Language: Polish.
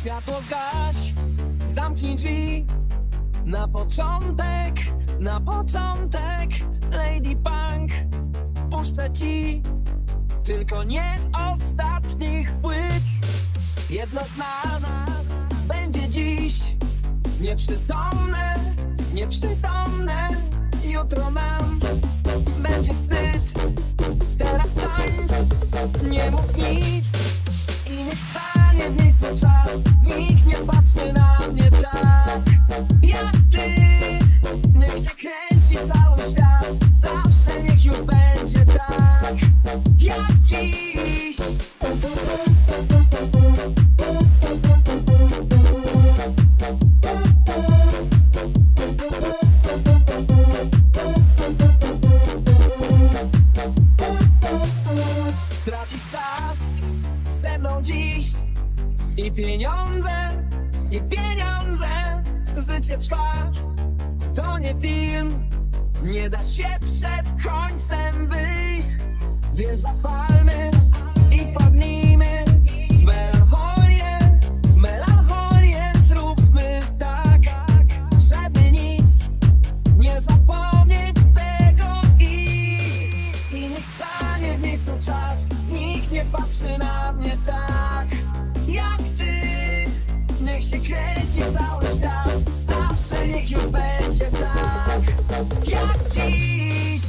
Światło zgaś. Zamknij drzwi Na początek Na początek Lady Punk Puszczę ci Tylko nie z ostatnich płyt Jedno z nas będzie dziś nieprzytomne, nieprzytomne. Jutro nam będzie wstyd. Miejscu czas. Nikt nie patrzy na mnie tak jak ty. Niech się kręci cały świat. Zawsze niech już będzie tak jak dziś. Stracisz czas ze mną dziś i pieniądze, i pieniądze, życie trwa. To nie film, nie da się przed końcem wyjść, więc zapalmy i wpadnijmy. w melancholię, w melancholię zróbmy tak, żeby nic nie zapomnieć z tego i i niech stanie w miejscu Czas, nikt nie patrzy na mnie tak, jak niech się kręci cały świat. Zawsze niech już będzie tak Jak dziś.